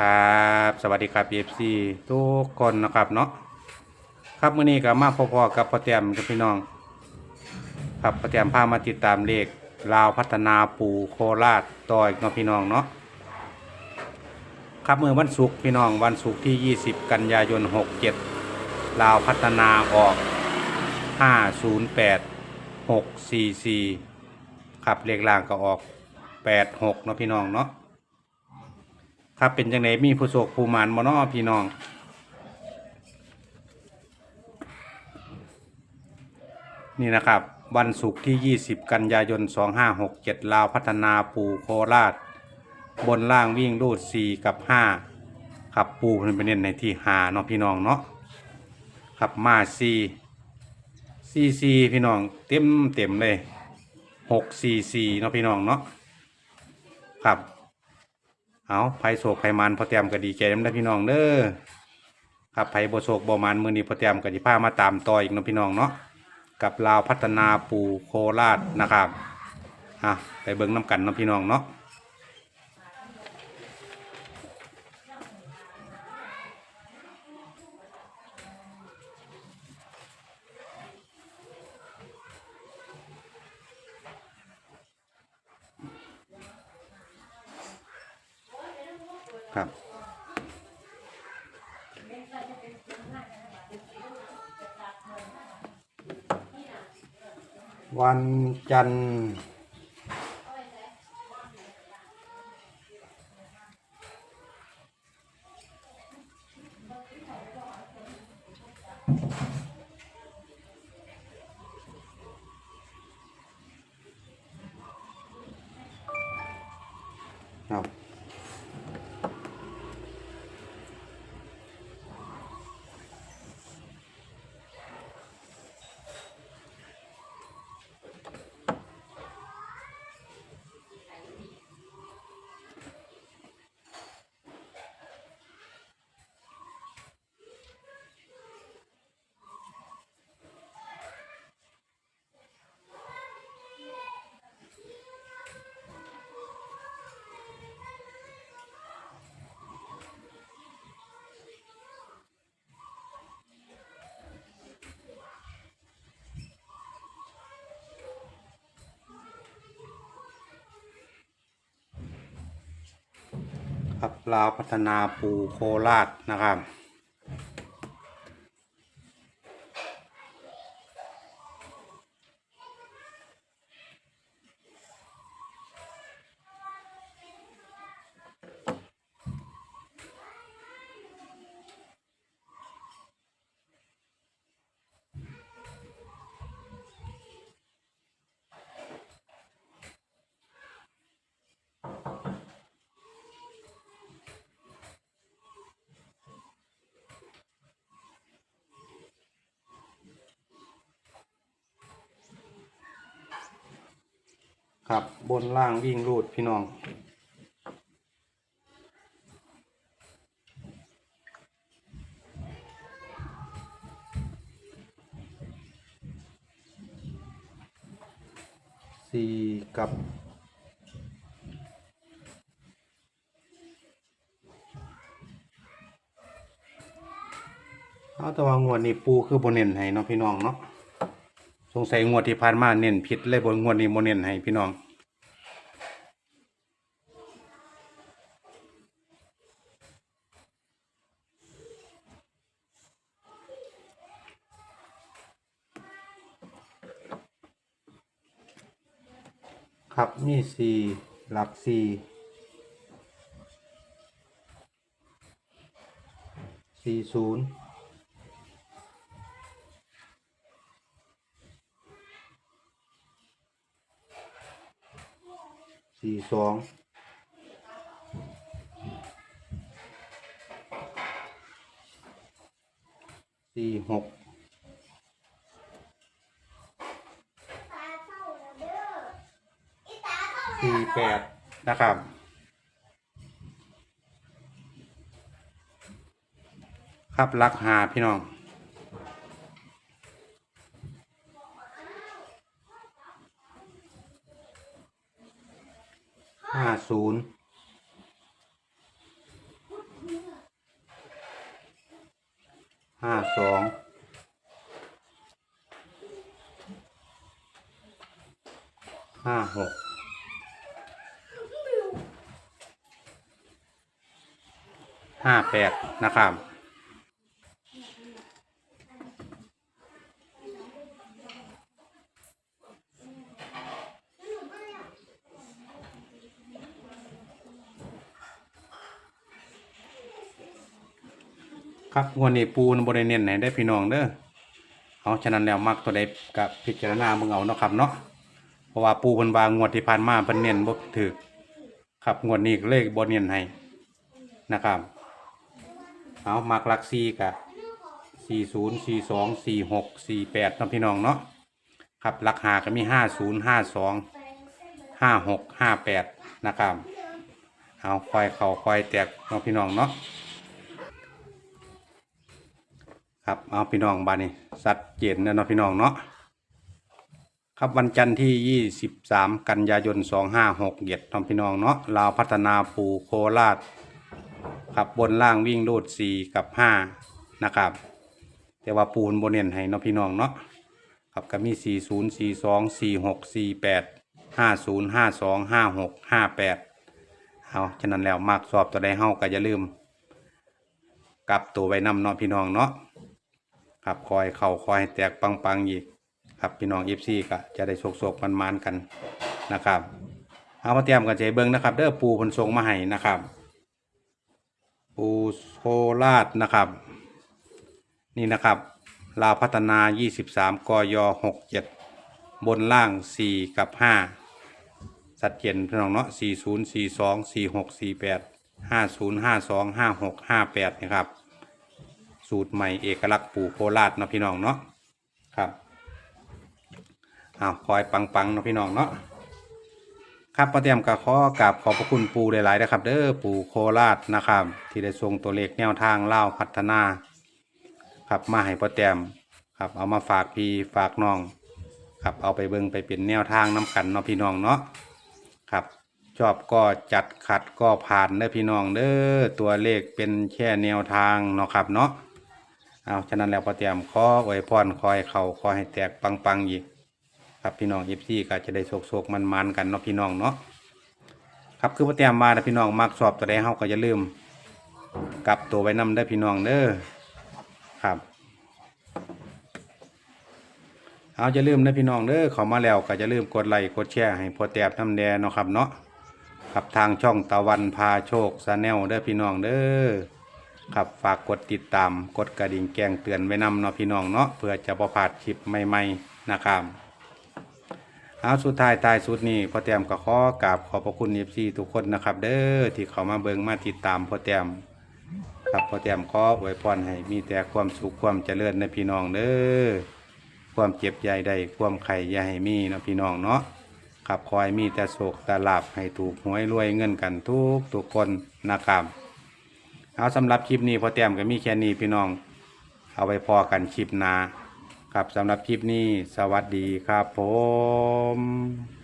ครับ สวัสดีครับ PFC ทุกคนนะครับเนาะครับมื้อนี้ก็มาพอๆกับพ่อแต้มกับพี่น้อง ครับพ่อแต้มพามาติดตามเลขลาวพัฒนาปูโคราชต่ออีกเนาะพี่น้องเนาะครับเมื่อวันศุกร์พี่น้องวันศุกร์ที่ 20 กันยายน 67 ลาวพัฒนาออก 508 644 ครับเลขล่างก็ออก 86เนาะพี่น้องเนาะ ครับเป็นจังไดมีผู้โศกผู้หมานบ่เนาะพี่น้อง นี่นะครับ วันศุกร์ที่ 20 กันยายน 2567 ลาวพัฒนาปูโคราช บนล่างวิ่งรูด 4 กับ5ครับปูเพิ่นไปเน้นในที่5เนาะพี่น้องเนาะครับมา4 4 4พี่น้องเต็มเต็มเลย6 4 4เนาะพี่น้องเนาะครับ เอาไผโศกไผมันพอเตรียมก็ดีใจนำได้พี่น้องเด้อครับไผบ่โศกบ่มันมือนี้พอเตรียมก็สิพามาตามต่ออีกน้องพี่น้องเนาะกับลาวพัฒนาปูโคราชนะครับอะไปเบิ่งน้กันเนาะพี่น้องเนาะ ครับ วันจันทร์ครับ ครับลาวพัฒนาปูโคราชนะครับ ครับบนล่างวิ่งรูดพี่น้องสี่กับเอาแต่ว่างวดนี้ปูคือบนเน้นให้เนาะพี่น้องเนาะ สงสัยงวดที่ผ่านมาเน้นผิดเลยบนงวดนี้โมเน้นให้พี่น้องครับมีสี่หลักสี่สี่ศูนย์ สี่สองสี่หกสี่แปดนะครับครับรักหาพี่น้อง ห้าศูนย์ห้าสองห้าหกห้าแปดนะครับ ครับงวันนี้ปูนบริเน้นไหนได้พี่น้องเด้อเอาฉะนั้นแล้วมักตัวใดกับพิจารณามึงเอาเนาะครับเนาะเพราะว่าปูเพิ่นวางงวดที่ผ่านมาเพิ่นเน้นบ่ถูกครับงวดนี้ก็เลขบ่เน้นให้นะครับ เอามักลัก4กับ40 42 46 48เนาะพี่น้องเนาะครับลักหาก็มี50 52 56 58นะครับเอาคอยเข้าคอยแตกเนาะพี่น้องเนาะ ครับเอาพี่น้องบ้านนี้สัดเจนนะเนาะพี่น้องเนาะครับวันจันทร์ที่ 23 กันยายน 2567เนาะพี่น้องเนาะลาวพัฒนาปูโคราชครับบนล่างวิ่งรูด4กับ 5 นะครับ แต่ว่าปูนบนเน้นให้เนาะพี่น้องเนาะครับก็มี 40 42 46 48 50 52 56 58เอาฉะนั้นแล้วมากสอบตัวใดเฮาก็อย่าลืมกลับตัวไว้นำเนาะพี่น้องเนาะ ครับคอยเข่าคอยให้แตกปังปังๆอีกครับพี่น้องเอฟซีก็จะได้โศกโศกมันมันๆกันนะครับเอามาเตรียมกันใจเบิ้งนะครับ เด้อปูเพนทรงมาให้นะครับ ปูโคราชนะครับ นี่นะครับลาวพัฒนา 23กย67 บนล่าง 4 กับ 5 สัดเจนพี่น้องเนาะ40 42 46 48 50 52 56 58นะครับ สูตรใหม่เอกลักษณ์ปู่โคราชเนาะพี่น้องเนาะครับอ้าวคอยปังปังๆเนาะพี่น้องเนาะครับประเตรียมกับขอกราบขอบพระคุณปู่หลายๆนะครับ เด้อปู่โคราชนะครับ ที่ได้ทรงตัวเลขแนวทางเล่าพัฒนา ครับมาให้ประเตรียมครับเอามาฝากพี่ฝากน้องครับเอาไปเบิ่งไปเป็นแนวทางน้กันเนาะพี่น้องเนาะครับชอบก็จัดขัดก็ผ่านเด้อพี่น้องเด้อตัวเลขเป็นแค่แนวทางเนาะครับเนาะ เอาฉะนั้นแล้วพอเตรียมขอไว้พรคอยเข่าคอยให้แตกปังปังๆอีกครับพี่น้องยิบซี่ก็จะได้โศกโศกมันมันๆกันเนาะพี่น้องเนาะครับคือพอเตรียมมานะพี่น้องมักสอบตัวใดเฮาก็อย่าลืมกลับตัวไว้นำได้พี่น้องเด้อครับเอาจะลืมนะพี่น้องเด้อเขามาแล้วก็จะลืมกดไลค์กดแชร์ให้พอแตบทำแดเนาะครับเนาะครับทางช่องตะวันพาโชคซาแนลเด้อพี่น้องเด้อ ครับฝากกดติดตามกดกระดิ่งแจ้งเตือนไว้นำเนาะพี่น้องเนาะเพื่อจะประพลาดคลิปใหม่ๆนะครับเอาสุดท้ายท้ายสุดนี้พ่อแต้มก็ขอกราบขอบพระคุณเอฟซีทุกคนนะครับ เด้อที่เขามาเบิงมาติดตามพ่อแต้มครับพ่อแต้มขออวยพรให้มีแต่ความสุขความเจริญในพี่น้องเด้อความเจ็บใหญ่ใดความไข่อย่าให้มีเนาะพี่น้องเนาะครับคอยมีแต่โศกแต่ลาบให้ถูกหวยรวยเงินกันทุกทุกคนนะครับ เอาสำหรับคลิปนี้พอเตรียมก็มีแค่นี้พี่น้อง เอาไว้พอกันคลิปหน้าครับสำหรับคลิปนี้สวัสดีครับผม